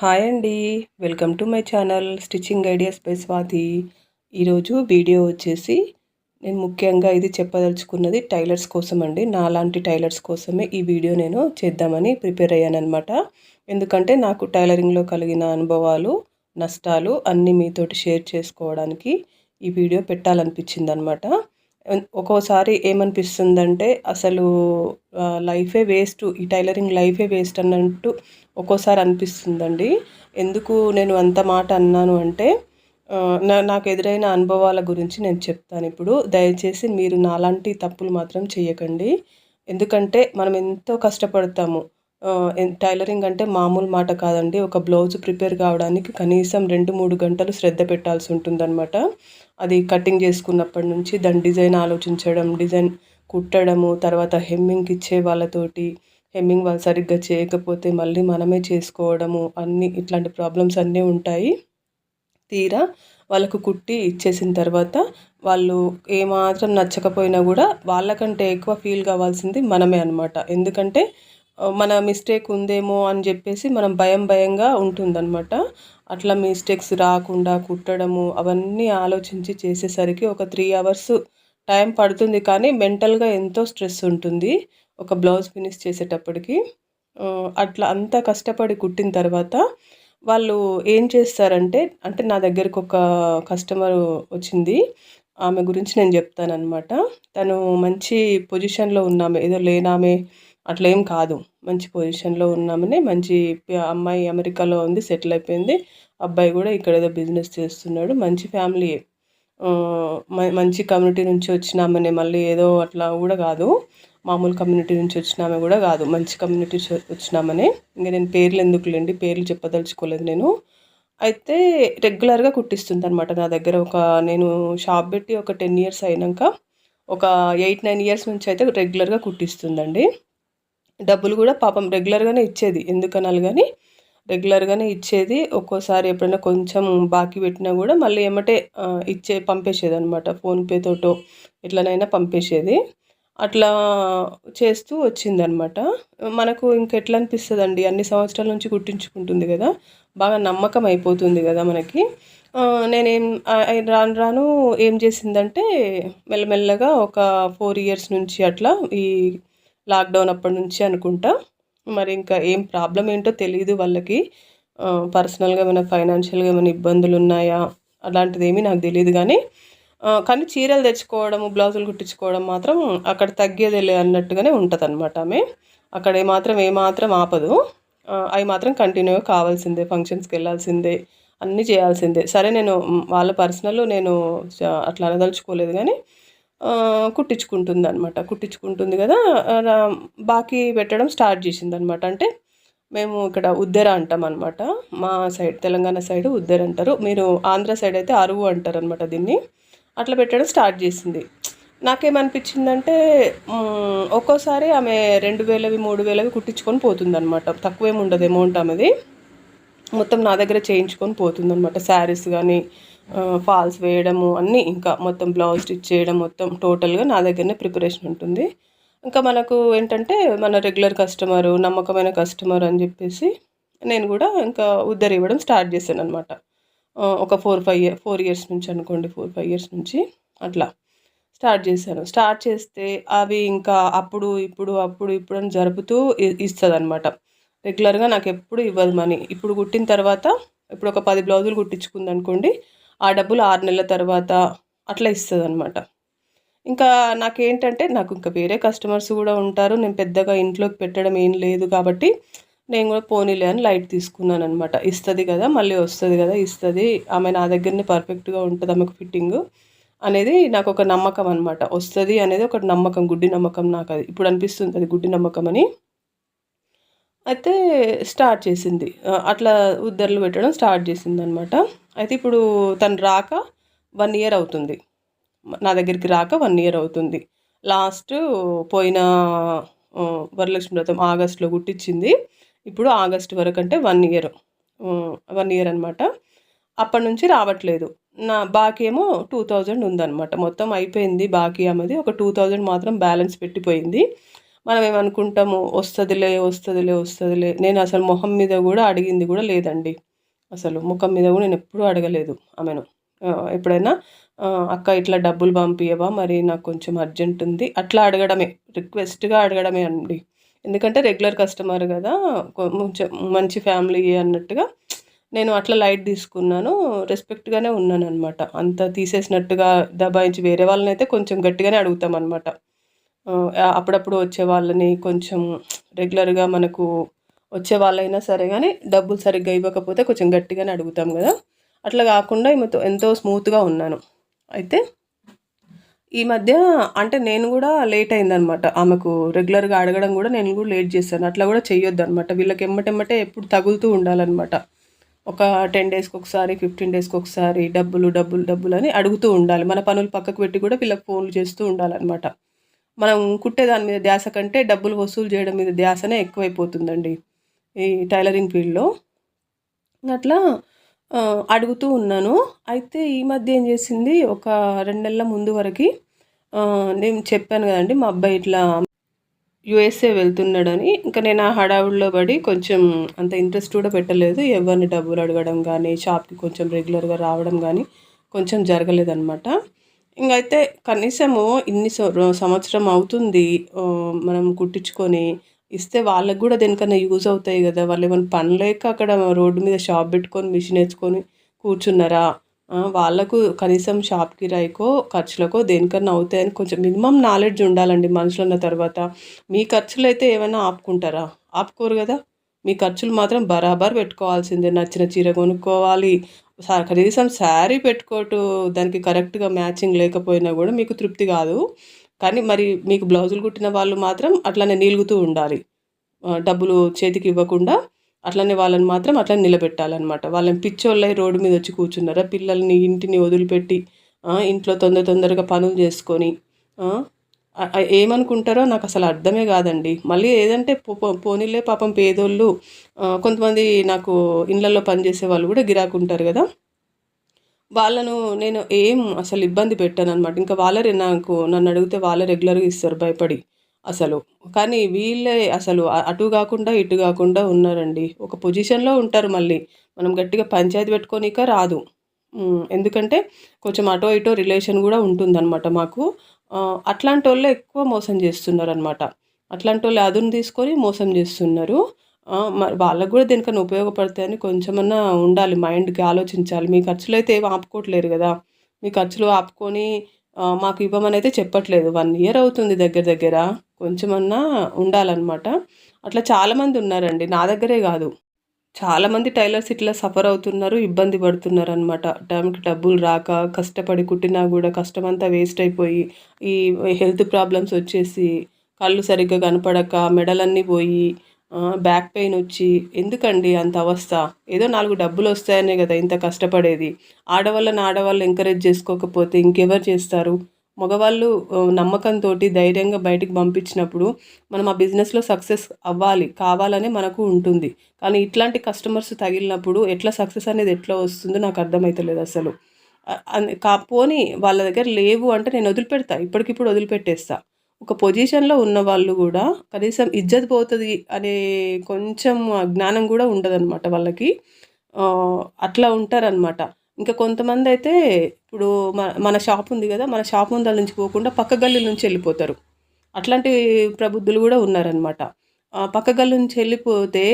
Hi అండి welcome to my channel stitching ideas by Swathi. ఈరోజు video వచ్చేసి నేను ముఖ్యంగా ఇది చెప్పదలుచుకున్నది టైలర్స్ కోసం అండి నాలాంటి టైలర్స్ కోసమే ఈ వీడియో నేను చేద్దామని ప్రిపేర్ అయ్యానమాట ఎందుకంటే నాకు టైలరింగ్లో కలిగిన అనుభవాలు నష్టాలు అన్నీ మీతోటి షేర్ చేసుకోవడానికి ఈ వీడియో పెట్టాలనిపించింది అనమాట ఒక్కోసారి ఏమనిపిస్తుందంటే అసలు లైఫే వేస్ట్ ఈ టైలరింగ్ లైఫే వేస్ట్ అన్నట్టు ఒక్కోసారి అనిపిస్తుందండి. ఎందుకు నేను అంత మాట అన్నాను అంటే నా నాకు ఎదురైన అనుభవాల గురించి నేను చెప్తాను ఇప్పుడు. దయచేసి మీరు నాలాంటి తప్పులు మాత్రం చేయకండి. ఎందుకంటే మనం ఎంతో కష్టపడతాము. టైలరింగ్ అంటే మామూలు మాట కాదండి. ఒక బ్లౌజ్ ప్రిపేర్ కావడానికి కనీసం రెండు మూడు గంటలు శ్రద్ధ పెట్టాల్సి ఉంటుందన్నమాట. అది కటింగ్ చేసుకున్నప్పటి నుంచి దాని డిజైన్ ఆలోచించడం డిజైన్ కుట్టడము తర్వాత హెమ్మింగ్ ఇచ్చే వాళ్ళతోటి హెమ్మింగ్ వాళ్ళు సరిగ్గా చేయకపోతే మళ్ళీ మనమే చేసుకోవడము అన్నీ ఇట్లాంటి ప్రాబ్లమ్స్ అన్నీ ఉంటాయి. తీరా వాళ్ళకు కుట్టి ఇచ్చేసిన తర్వాత వాళ్ళు ఏమాత్రం నచ్చకపోయినా కూడా వాళ్ళకంటే ఎక్కువ ఫీల్ కావాల్సింది మనమే అనమాట ఎందుకంటే మన మిస్టేక్ ఉందేమో అని చెప్పేసి మనం భయం భయంగా ఉంటుందన్నమాట. అట్లా మిస్టేక్స్ రాకుండా కుట్టడము అవన్నీ ఆలోచించి చేసేసరికి ఒక త్రీ అవర్స్ టైం పడుతుంది. కానీ మెంటల్గా ఎంతో స్ట్రెస్ ఉంటుంది. ఒక బ్లౌజ్ ఫినిష్ చేసేటప్పటికి అట్లా అంత కష్టపడి కుట్టిన తర్వాత వాళ్ళు ఏం చేస్తారంటే అంటే నా దగ్గరకు ఒక కస్టమర్ వచ్చింది. ఆమె గురించి నేను చెప్తానమాట తను మంచి పొజిషన్లో ఉన్నామే ఏదో లేనామే అట్లా ఏం కాదు. మంచి పొజిషన్లో ఉన్నామని మంచి అమ్మాయి అమెరికాలో ఉంది సెటిల్ అయిపోయింది. అబ్బాయి కూడా ఇక్కడ ఏదో బిజినెస్ చేస్తున్నాడు. మంచి ఫ్యామిలీ మంచి కమ్యూనిటీ నుంచి వచ్చినామని మళ్ళీ ఏదో అట్లా కూడా కాదు. మామూలు కమ్యూనిటీ నుంచి వచ్చినామే కూడా కాదు మంచి కమ్యూనిటీ వచ్చినామని ఇంకా నేను పేర్లు ఎందుకులేండి? పేర్లు చెప్పదలుచుకోలేదు నేను. అయితే రెగ్యులర్గా కుట్టిస్తుంది అనమాట నా దగ్గర. ఒక నేను షాప్ పెట్టి ఒక టెన్ ఇయర్స్ అయినాక ఒక ఎయిట్ నైన్ ఇయర్స్ నుంచి అయితే రెగ్యులర్గా కుట్టిస్తుందండి. డబ్బులు కూడా పాపం రెగ్యులర్గానే ఇచ్చేది. ఎందుకనాలి కానీ రెగ్యులర్గానే ఇచ్చేది. ఒక్కోసారి ఎప్పుడైనా కొంచెం బాకీ పెట్టినా కూడా మళ్ళీ ఏమంటే ఇచ్చే పంపేసేది అనమాట ఫోన్పే తోటో ఎట్లనైనా పంపేసేది. అట్లా చేస్తూ వచ్చిందనమాట. మనకు ఇంకెట్లా అనిపిస్తుంది అండి అన్ని సంవత్సరాల నుంచి కుట్టించుకుంటుంది కదా? బాగా నమ్మకం అయిపోతుంది కదా మనకి. నేనేం రాను రాను ఏం చేసిందంటే మెల్లమెల్లగా ఒక ఫోర్ ఇయర్స్ నుంచి అట్లా ఈ లాక్డౌన్ అప్పటి నుంచి అనుకుంటా. మరి ఇంకా ఏం ప్రాబ్లం ఏంటో తెలియదు వాళ్ళకి. పర్సనల్గా ఏమైనా ఫైనాన్షియల్గా ఏమైనా ఇబ్బందులు ఉన్నాయా అలాంటిది ఏమీ నాకు తెలియదు కానీ కానీ చీరలు తెచ్చుకోవడము బ్లౌజులు కుట్టించుకోవడం మాత్రం అక్కడ తగ్గేదేలే అన్నట్టుగానే ఉంటుంది అనమాట ఆమె. అక్కడ ఏమాత్రం ఏమాత్రం ఆపదు. అవి మాత్రం కంటిన్యూగా కావాల్సిందే ఫంక్షన్స్కి వెళ్ళాల్సిందే అన్నీ చేయాల్సిందే. సరే నేను వాళ్ళ పర్సనల్ నేను అట్లా అనదలుచుకోలేదు కానీ కుట్టించుకుంటుంది అనమాట కుట్టించుకుంటుంది కదా బాకీ పెట్టడం స్టార్ట్ చేసింది అనమాట అంటే మేము ఇక్కడ ఉద్దెర అంటాం అనమాట మా సైడ్ తెలంగాణ సైడ్ ఉద్దెర అంటారు. మీరు ఆంధ్ర సైడ్ అయితే అరువు అంటారు అనమాట దీన్ని. అట్లా పెట్టడం స్టార్ట్ చేసింది. నాకేమనిపించిందంటే ఒక్కోసారి ఆమె రెండు వేలవి మూడు వేలవి కుట్టించుకొని పోతుంది అనమాట తక్కువేమి ఉండదు అమౌంట్ ఆమెది. మొత్తం నా దగ్గర చేయించుకొని పోతుంది అనమాట శారీస్ కానీ ఫాల్స్ వేయడము అన్నీ ఇంకా మొత్తం బ్లౌజ్ స్టిచ్ చేయడం మొత్తం టోటల్గా నా దగ్గరనే ప్రిపరేషన్ ఉంటుంది. ఇంకా మనకు ఏంటంటే మన రెగ్యులర్ కస్టమరు నమ్మకమైన కస్టమర్ అని చెప్పేసి నేను కూడా ఇంకా ఉద్దరి ఇవ్వడం స్టార్ట్ చేశాను అనమాట ఒక four five year four years నుంచి అనుకోండి ఫోర్ ఫైవ్ ఇయర్స్ నుంచి అట్లా స్టార్ట్ చేశాను. స్టార్ట్ చేస్తే అవి ఇంకా అప్పుడు ఇప్పుడు అప్పుడు ఇప్పుడు అని జరుపుతూ ఇస్తుంది అనమాట రెగ్యులర్గా నాకు ఎప్పుడు ఇవ్వదు మనీ. ఇప్పుడు కుట్టిన తర్వాత ఇప్పుడు ఒక పది బ్లౌజులు కుట్టించుకుంది అనుకోండి ఆ డబ్బులు ఆరు నెలల తర్వాత అట్లా ఇస్తుంది అనమాట ఇంకా నాకేంటంటే నాకు ఇంకా వేరే కస్టమర్స్ కూడా ఉంటారు. నేను పెద్దగా ఇంట్లోకి పెట్టడం ఏం లేదు కాబట్టి నేను కూడా పోనీలే అని లైట్ తీసుకున్నాను అనమాట ఇస్తుంది కదా మళ్ళీ వస్తుంది కదా ఇస్తుంది. ఆమె నా దగ్గరనే పర్ఫెక్ట్గా ఉంటుంది ఆమెకు ఫిట్టింగ్ అనేది నాకు ఒక నమ్మకం అనమాట వస్తుంది అనేది ఒక నమ్మకం గుడ్డి నమ్మకం నాకు అది. ఇప్పుడు అనిపిస్తుంది అది గుడ్డి నమ్మకం అని. అయితే స్టార్ట్ చేసింది. అట్లా ఉద్దర్లు పెట్టడం స్టార్ట్ చేసింది అనమాట అయితే ఇప్పుడు తను రాక వన్ ఇయర్ అవుతుంది. నా దగ్గరికి రాక వన్ ఇయర్ అవుతుంది. లాస్ట్ పోయిన వరలక్ష్మి వ్రతం ఆగస్టులో గుట్టించింది ఇప్పుడు ఆగస్ట్ వరకు అంటే వన్ ఇయర్ వన్ ఇయర్ అనమాట అప్పటి నుంచి రావట్లేదు. నా బాకీ ఏమో టూ థౌజండ్ ఉందన్నమాట. మొత్తం అయిపోయింది బాకీ అమ్మది. ఒక టూ థౌజండ్ మాత్రం బ్యాలెన్స్ పెట్టిపోయింది. మనం ఏమనుకుంటాము? వస్తుందిలే వస్తుందిలే వస్తుందిలే. నేను అసలు మొహం మీద కూడా అడిగింది కూడా లేదండి. అసలు ముఖం మీద కూడా నేను ఎప్పుడూ అడగలేదు ఆమెను. ఎప్పుడైనా అక్క ఇట్లా డబ్బులు పంపియవా మరి నాకు కొంచెం అర్జెంట్ ఉంది. అట్లా అడగడమే. రిక్వెస్ట్గా అడగడమే అండి. ఎందుకంటే రెగ్యులర్ కస్టమర్ కదా కొంచెం మంచి ఫ్యామిలీ అన్నట్టుగా నేను అట్లా లైట్ తీసుకున్నాను రెస్పెక్ట్గానే ఉన్నాను అనమాట అంత తీసేసినట్టుగా దబాయించి వేరే వాళ్ళని అయితే కొంచెం గట్టిగానే అడుగుతాం అనమాట అప్పుడప్పుడు వచ్చే వాళ్ళని కొంచెం రెగ్యులర్గా మనకు వచ్చే వాళ్ళైనా సరే కానీ డబ్బులు సరిగ్గా ఇవ్వకపోతే కొంచెం గట్టిగానే అడుగుతాం కదా. అట్లా కాకుండా ఎంతో స్మూత్గా ఉన్నాను. అయితే ఈ మధ్య అంటే నేను కూడా లేట్ అయిందనమాట ఆమెకు రెగ్యులర్గా అడగడం కూడా నేను కూడా లేట్ చేశాను. అట్లా కూడా చెయ్యొద్దు అనమాట వీళ్ళకి ఎమ్మటెమ్మటే ఎప్పుడు తగులుతూ ఉండాలన్నమాట. ఒక టెన్ డేస్కి ఒకసారి ఫిఫ్టీన్ డేస్కి ఒకసారి డబ్బులు డబ్బులు డబ్బులు అని అడుగుతూ ఉండాలి. మన పనులు పక్కకు పెట్టి కూడా వీళ్ళకి ఫోన్లు చేస్తూ ఉండాలన్నమాట. మనం కుట్టే దాని మీద ధ్యాస కంటే డబ్బులు వసూలు చేయడం మీద ధ్యాసనే ఎక్కువైపోతుందండి ఈ టైలరింగ్ ఫీల్డ్లో. అట్లా అడుగుతూ ఉన్నాను. అయితే ఈ మధ్య ఏం చేసింది? ఒక రెండు నెలల ముందు వరకు నేను చెప్పాను కదండి మా అబ్బాయి ఇట్లా యుఎస్ఏ వెళ్తున్నాడని. ఇంకా నేను ఆ హడావుడిలో పడి కొంచెం అంత ఇంట్రెస్ట్ కూడా పెట్టలేదు. ఎవరిని డబ్బులు అడగడం కానీ షాప్కి కొంచెం రెగ్యులర్గా రావడం కానీ కొంచెం జరగలేదన్నమాట. ఇంకైతే కనీసము ఇన్ని సంవత్సరం అవుతుంది మనం కుట్టించుకొని ఇస్తే వాళ్ళకు కూడా దేనికన్నా యూజ్ అవుతాయి కదా. వాళ్ళు ఏమైనా పని లేక అక్కడ రోడ్డు మీద షాప్ పెట్టుకొని మిషన్ వేసుకొని కూర్చున్నారా? వాళ్ళకు కనీసం షాప్ కిరాయికో ఖర్చులకో దేనికన్నా అవుతాయని కొంచెం మినిమం నాలెడ్జ్ ఉండాలండి మనుషులు ఉన్న తర్వాత. మీ ఖర్చులు అయితే ఏమైనా ఆపుకుంటారా? ఆపుకోరు కదా. మీ ఖర్చులు మాత్రం బరాబర్ పెట్టుకోవాల్సిందే. నచ్చిన చీర కొనుక్కోవాలి. కనీసం శారీ పెట్టుకోటు దానికి కరెక్ట్గా మ్యాచింగ్ లేకపోయినా కూడా మీకు తృప్తి కాదు. కానీ మరి మీకు బ్లౌజులు కుట్టిన వాళ్ళు మాత్రం అట్లనే నిలుగుతూ ఉండాలి. డబ్బులు చేతికి ఇవ్వకుండా అట్లనే వాళ్ళని మాత్రం అట్లా నిలబెట్టాలన్నమాట. వాళ్ళని పిచ్చోళ్ళై రోడ్డు మీద వచ్చి కూర్చున్నారా? పిల్లల్ని ఇంటిని వదిలిపెట్టి ఇంట్లో తొందర తొందరగా పనులు చేసుకొని ఏమనుకుంటారో నాకు అసలు అర్థమే కాదండి. మళ్ళీ ఏదంటే పోనీలే పాపం పేదోళ్ళు కొంతమంది నాకు ఇళ్ళల్లో పనిచేసే వాళ్ళు కూడా గిరాకుంటారు కదా. వాళ్ళను నేను ఏం అసలు ఇబ్బంది పెట్టాను అనమాట ఇంకా వాళ్ళే నాకు నన్ను అడిగితే వాళ్ళే రెగ్యులర్గా ఇస్తారు భయపడి అసలు. కానీ వీళ్ళే అసలు అటు కాకుండా ఇటు కాకుండా ఉన్నారండి. ఒక పొజిషన్లో ఉంటారు మళ్ళీ. మనం గట్టిగా పంచాయతీ పెట్టుకోనిక రాదు. ఎందుకంటే కొంచెం అటో ఇటో రిలేషన్ కూడా ఉంటుందన్నమాట మాకు. అట్లాంటి వాళ్ళే ఎక్కువ మోసం చేస్తున్నారు అనమాట అట్లాంటి వాళ్ళు అదును తీసుకొని మోసం చేస్తున్నారు. వాళ్ళకు కూడా దేనికన్నా ఉపయోగపడతాయని కొంచెమన్నా ఉండాలి మైండ్కి ఆలోచించాలి. మీ ఖర్చులు అయితే ఏం ఆపుకోవట్లేరు కదా. మీ ఖర్చులు ఆపుకొని మాకు ఇవ్వమని అయితే చెప్పట్లేదు. వన్ ఇయర్ అవుతుంది దగ్గర దగ్గర. కొంచెమన్నా ఉండాలన్నమాట. అట్లా చాలామంది ఉన్నారండి. నా దగ్గరే కాదు. చాలామంది టైలర్స్ ఇట్లా సఫర్ అవుతున్నారు ఇబ్బంది పడుతున్నారు అనమాట టైంకి డబ్బులు రాక కష్టపడి కుట్టినా కూడా కష్టం అంతా వేస్ట్ అయిపోయి ఈ హెల్త్ ప్రాబ్లమ్స్ వచ్చేసి కళ్ళు సరిగ్గా కనపడక మెడలన్నీ పోయి బ్యాక్ పెయిన్ వచ్చి ఎందుకండి అంత అవస్థ? ఏదో నాలుగు డబ్బులు వస్తాయనే కదా ఇంత కష్టపడేది. ఆడవాళ్ళని ఆడవాళ్ళు ఎంకరేజ్ చేసుకోకపోతే ఇంకెవరు చేస్తారు? మగవాళ్ళు నమ్మకంతో ధైర్యంగా బయటికి పంపించినప్పుడు మనం ఆ బిజినెస్లో సక్సెస్ అవ్వాలి కావాలనే మనకు ఉంటుంది. కానీ ఇట్లాంటి కస్టమర్స్ తగిలినప్పుడు ఎట్లా సక్సెస్ అనేది ఎట్లా వస్తుందో నాకు అర్థమవుతలేదు అసలు. కాపోని వాళ్ళ దగ్గర లేవు అంటే నేను వదిలిపెడతా ఇప్పటికిప్పుడు వదిలిపెట్టేస్తా. ఒక పొజిషన్లో ఉన్న వాళ్ళు కూడా కనీసం ఇజ్జత్ పోతుంది అనే కొంచెం జ్ఞానం కూడా ఉండదన్నమాట వాళ్ళకి. అట్లా ఉంటారనమాట ఇంకా కొంతమంది అయితే ఇప్పుడు మన మన షాప్ ఉంది కదా మన షాప్ ముందల నుంచి పోకుండా పక్క గల్లి నుంచి వెళ్ళిపోతారు. అట్లాంటి ప్రబుద్ధులు కూడా ఉన్నారనమాట పక్క గల్లి నుంచి వెళ్ళిపోతే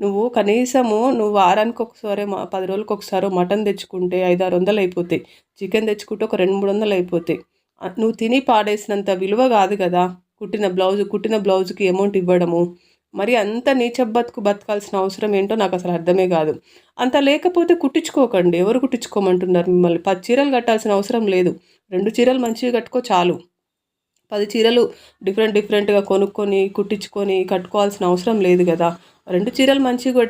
నువ్వు కనీసము నువ్వు వారానికి ఒకసారి పది రోజులకు ఒకసారి మటన్ తెచ్చుకుంటే ఐదు ఆరు వందలు అయిపోతాయి. చికెన్ తెచ్చుకుంటే ఒక రెండు మూడు వందలు అయిపోతాయి. నువ్వు తిని పాడేసినంత విలువ కాదు కదా. కుట్టిన బ్లౌజ్ కుట్టిన బ్లౌజ్కి అమౌంట్ ఇవ్వడము. మరి అంత నీచబ్బతుకు బతకాల్సిన అవసరం ఏంటో నాకు అసలు అర్థమే కాదు. అంత లేకపోతే కుట్టించుకోకండి. ఎవరు కుట్టించుకోమంటున్నారు మిమ్మల్ని? పది చీరలు కట్టాల్సిన అవసరం లేదు. రెండు చీరలు మంచిగా కట్టుకో చాలు. పది చీరలు డిఫరెంట్ డిఫరెంట్గా కొనుక్కొని కుట్టించుకొని కట్టుకోవాల్సిన అవసరం లేదు కదా. రెండు చీరలు మంచిగా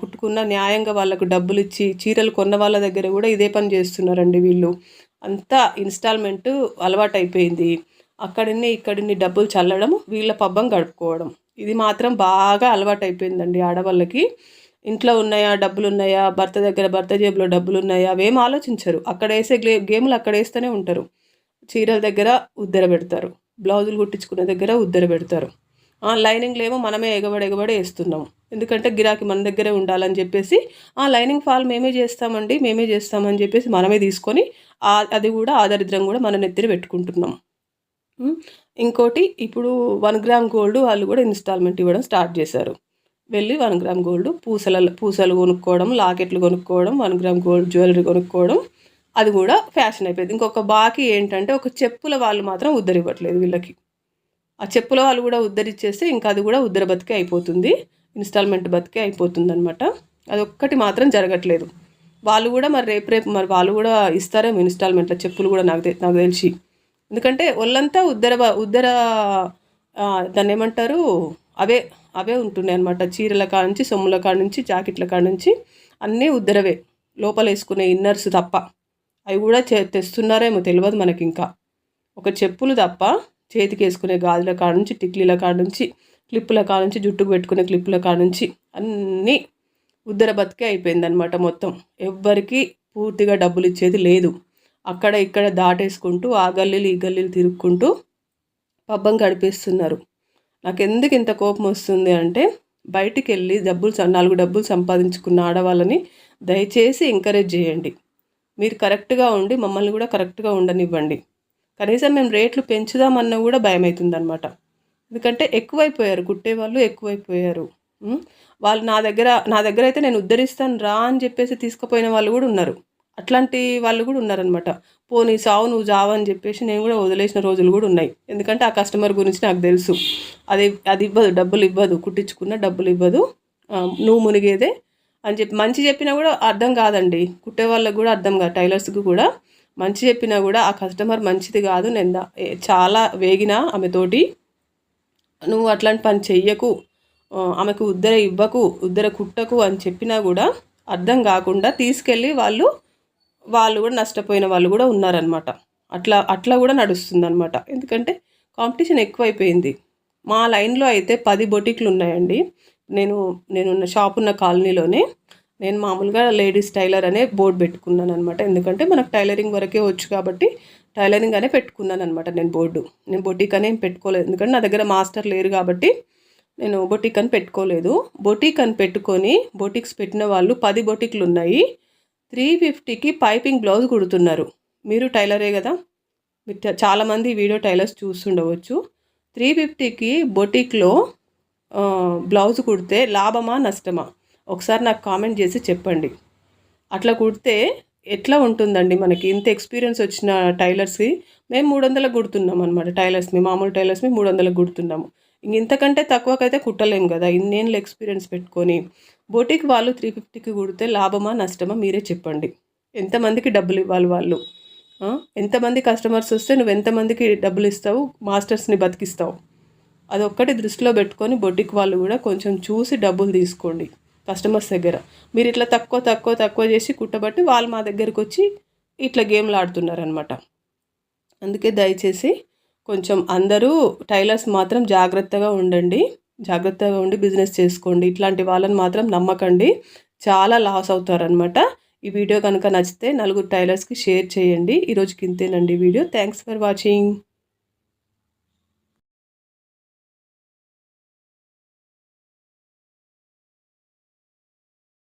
కుట్టుకున్న న్యాయంగా వాళ్ళకు డబ్బులు ఇచ్చి చీరలు కొన్న వాళ్ళ దగ్గర కూడా ఇదే పని చేస్తున్నారండి వీళ్ళు. అంతా ఇన్స్టాల్మెంట్ అలవాటు అయిపోయింది అక్కడిని ఇక్కడిని డబ్బులు చల్లడం వీళ్ళ పబ్బం గడుపుకోవడం. ఇది మాత్రం బాగా అలవాటు అయిపోయిందండి ఆడవాళ్ళకి. ఇంట్లో ఉన్నాయా డబ్బులు ఉన్నాయా భర్త దగ్గర భర్త జేబులో డబ్బులు ఉన్నాయా అవేం ఆలోచించరు. అక్కడ వేసే గే గేములు అక్కడ వేస్తూనే ఉంటారు. చీరల దగ్గర ఉద్దర పెడతారు. బ్లౌజులు కుట్టించుకునే దగ్గర ఉద్దర పెడతారు. లైనింగ్లు ఏమో మనమే ఎగబడి ఎగబడి వేస్తున్నాం ఎందుకంటే గిరాకీ మన దగ్గరే ఉండాలని చెప్పేసి ఆ లైనింగ్ ఫాల్ మేమే చేస్తామండి మేమే చేస్తామని చెప్పేసి మనమే తీసుకొని అది కూడా ఆదరిద్రం కూడా మన నెత్తిన పెట్టుకుంటున్నాం. ఇంకోటి ఇప్పుడు వన్ గ్రామ్ గోల్డ్ వాళ్ళు కూడా ఇన్స్టాల్మెంట్ ఇవ్వడం స్టార్ట్ చేశారు. వెళ్ళి వన్ గ్రామ్ గోల్డ్ పూసల పూసలు కొనుక్కోవడం లాకెట్లు కొనుక్కోవడం వన్ గ్రామ్ గోల్డ్ జ్యువెలరీ కొనుక్కోవడం అది కూడా ఫ్యాషన్ అయిపోయింది. ఇంకొక బాకీ ఏంటంటే ఒక చెప్పుల వాళ్ళు మాత్రం ఉద్దరివ్వట్లేదు వీళ్ళకి. ఆ చెప్పుల వాళ్ళు కూడా ఉద్ధరిచ్చేస్తే ఇంకా అది కూడా ఉద్దర బతికే అయిపోతుంది. ఇన్స్టాల్మెంట్ బతికే అయిపోతుంది అదొక్కటి అది ఒక్కటి మాత్రం జరగట్లేదు. వాళ్ళు కూడా మరి రేపు రేపు మరి వాళ్ళు కూడా ఇస్తారేమో ఇన్స్టాల్మెంట్లో చెప్పులు కూడా నాకు నాకు తెలిసి. ఎందుకంటే ఒళ్ళంతా ఉద్దర ఉద్దర దాన్ని ఏమంటారు అవే అవే ఉంటున్నాయి అనమాట చీరల కాడ నుంచి సొమ్ముల కాడ నుంచి జాకెట్ల కాడ నుంచి అన్నీ ఉద్దరవే. లోపల వేసుకునే ఇన్నర్స్ తప్ప. అవి కూడా తెస్తున్నారేమో తెలియదు మనకి ఇంకా ఒక చెప్పులు తప్ప చేతికి వేసుకునే గాజుల కాడ నుంచి టిక్లీల కాడ నుంచి క్లిప్పుల కాడ నుంచి జుట్టుకు పెట్టుకునే క్లిప్పుల కాడ నుంచి అన్నీ ఉద్దర బతికే అయిపోయిందనమాట మొత్తం. ఎవ్వరికి పూర్తిగా డబ్బులు ఇచ్చేది లేదు. అక్కడ ఇక్కడ దాటేసుకుంటూ ఆ గల్లీలు ఈ గల్లీలు తిరుక్కుంటూ పబ్బం గడిపేస్తున్నారు. నాకు ఎందుకు ఇంత కోపం వస్తుంది అంటే బయటికి వెళ్ళి డబ్బులు నాలుగు డబ్బులు సంపాదించుకున్న ఆడవాళ్ళని దయచేసి ఎంకరేజ్ చేయండి. మీరు కరెక్ట్గా ఉండి మమ్మల్ని కూడా కరెక్ట్గా ఉండనివ్వండి. కనీసం మేము రేట్లు పెంచుదామన్నా కూడా భయం అవుతుందన్నమాట ఎందుకంటే ఎక్కువైపోయారు కుట్టేవాళ్ళు ఎక్కువైపోయారు. వాళ్ళు నా దగ్గర నా దగ్గర అయితే నేను ఉద్ధరిస్తాను రా అని చెప్పేసి తీసుకుపోయిన వాళ్ళు కూడా ఉన్నారు. అట్లాంటి వాళ్ళు కూడా ఉన్నారనమాట పోనీ సావు నువ్వు జావు అని చెప్పేసి నేను కూడా వదిలేసిన రోజులు కూడా ఉన్నాయి. ఎందుకంటే ఆ కస్టమర్ గురించి నాకు తెలుసు. అది అది ఇవ్వదు డబ్బులు ఇవ్వదు కుట్టించుకున్న డబ్బులు ఇవ్వదు. నువ్వు మునిగేదే అని చెప్పి మంచి చెప్పినా కూడా అర్థం కాదండి. కుట్టే వాళ్ళకు కూడా అర్థం కాదు టైలర్స్కి కూడా. మంచి చెప్పినా కూడా ఆ కస్టమర్ మంచిది కాదు నేను చాలా వేగిన ఆమెతోటి నువ్వు అట్లాంటి పని చెయ్యకు ఆమెకు ఉద్దర ఇవ్వకు ఉద్దర కుట్టకు అని చెప్పినా కూడా అర్థం కాకుండా తీసుకెళ్ళి వాళ్ళు వాళ్ళు కూడా నష్టపోయిన వాళ్ళు కూడా ఉన్నారనమాట అట్లా అట్లా కూడా నడుస్తుంది అనమాట ఎందుకంటే కాంపిటీషన్ ఎక్కువైపోయింది. మా లైన్లో అయితే పది బొటిక్లు ఉన్నాయండి. నేను నేనున్న షాప్ ఉన్న కాలనీలోనే నేను మామూలుగా లేడీస్ టైలర్ అనే బోర్డు పెట్టుకున్నాను అనమాట ఎందుకంటే మనకు టైలరింగ్ వరకే వచ్చు కాబట్టి టైలరింగ్ అనే పెట్టుకున్నాను అనమాట నేను బోర్డు నేను బొటిక్ అనే పెట్టుకోలేదు. ఎందుకంటే నా దగ్గర మాస్టర్ లేరు కాబట్టి నేను బొటిక్ అని పెట్టుకోలేదు. బొటిక్ అని పెట్టుకొని బొటిక్స్ పెట్టిన వాళ్ళు పది బొటిక్లు ఉన్నాయి. త్రీ ఫిఫ్టీకి పైపింగ్ బ్లౌజ్ కుడుతున్నారు. మీరు టైలరే కదా? మీరు చాలామంది వీడియో టైలర్స్ చూస్తుండవచ్చు. త్రీ ఫిఫ్టీకి బొటిక్లో బ్లౌజ్ కుడితే లాభమా నష్టమా? ఒకసారి నాకు కామెంట్ చేసి చెప్పండి. అట్లా కుడితే ఎట్లా ఉంటుందండి? మనకి ఇంత ఎక్స్పీరియన్స్ వచ్చిన టైలర్స్కి మేము మూడు వందలకు కుడుతున్నాం అనమాట టైలర్స్ని. మామూలు టైలర్స్ని మూడు వందలకు కుడుతున్నాము ఇంక ఇంతకంటే తక్కువకైతే కుట్టలేము కదా? ఇన్నేళ్ళు ఎక్స్పీరియన్స్ పెట్టుకొని బోటిక్ వాళ్ళు త్రీ ఫిఫ్టీకి కుడితే లాభమా నష్టమా మీరే చెప్పండి. ఎంతమందికి డబ్బులు ఇవ్వాలి వాళ్ళు? ఎంతమంది కస్టమర్స్ వస్తే నువ్వు ఎంతమందికి డబ్బులు ఇస్తావు? మాస్టర్స్ని బతికిస్తావు. అదొక్కటి దృష్టిలో పెట్టుకొని బొటిక్ వాళ్ళు కూడా కొంచెం చూసి డబ్బులు తీసుకోండి. కస్టమర్స్ దగ్గర. మీరు ఇట్లా తక్కువ తక్కువ తక్కువ చేసి కుట్టబట్టి వాళ్ళు మా దగ్గరికి వచ్చి ఇట్లా గేమ్లు ఆడుతున్నారనమాట అందుకే దయచేసి కొంచెం అందరూ టైలర్స్ మాత్రం జాగ్రత్తగా ఉండండి. జాగ్రత్తగా ఉండి బిజినెస్ చేసుకోండి. ఇట్లాంటి వాళ్ళని మాత్రం నమ్మకండి. చాలా లాస్ అవుతారనమాట ఈ వీడియో కనుక నచ్చితే నలుగురు టైలర్స్కి షేర్ చేయండి. ఈరోజుకి ఇంతేనండి వీడియో. Thanks for watching.